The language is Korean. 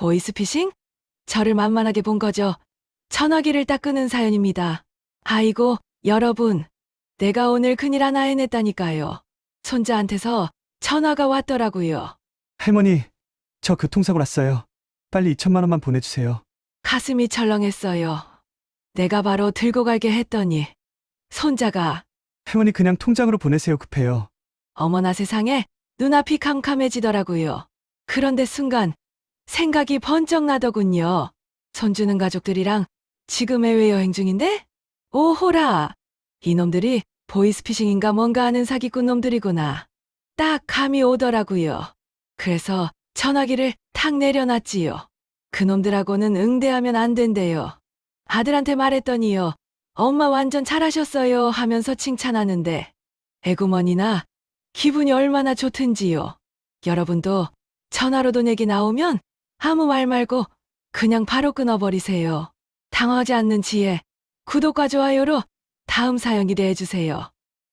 보이스피싱? 저를 만만하게 본 거죠. 전화기를 딱 끄는 사연입니다. 아이고, 여러분. 내가 오늘 큰일 하나 해냈다니까요. 손자한테서 전화가 왔더라고요. 할머니, 저 교통사고 났어요. 빨리 2천만 원만 보내주세요. 가슴이 철렁했어요. 내가 바로 들고 갈게 했더니 손자가 할머니 그냥 통장으로 보내세요. 급해요. 어머나 세상에 눈앞이 캄캄해지더라고요. 그런데 순간 생각이 번쩍 나더군요. 손주는 가족들이랑 지금 해외 여행 중인데? 오호라! 이놈들이 보이스피싱인가 뭔가 하는 사기꾼 놈들이구나. 딱 감이 오더라고요. 그래서 전화기를 탁 내려놨지요. 그놈들하고는 응대하면 안 된대요. 아들한테 말했더니요. 엄마 완전 잘하셨어요 하면서 칭찬하는데 애구머니나 기분이 얼마나 좋든지요. 여러분도 전화로 돈 얘기 나오면 아무 말 말고 그냥 바로 끊어버리세요. 당하지 않는 지혜, 구독과 좋아요로 다음 사연 기대해 주세요.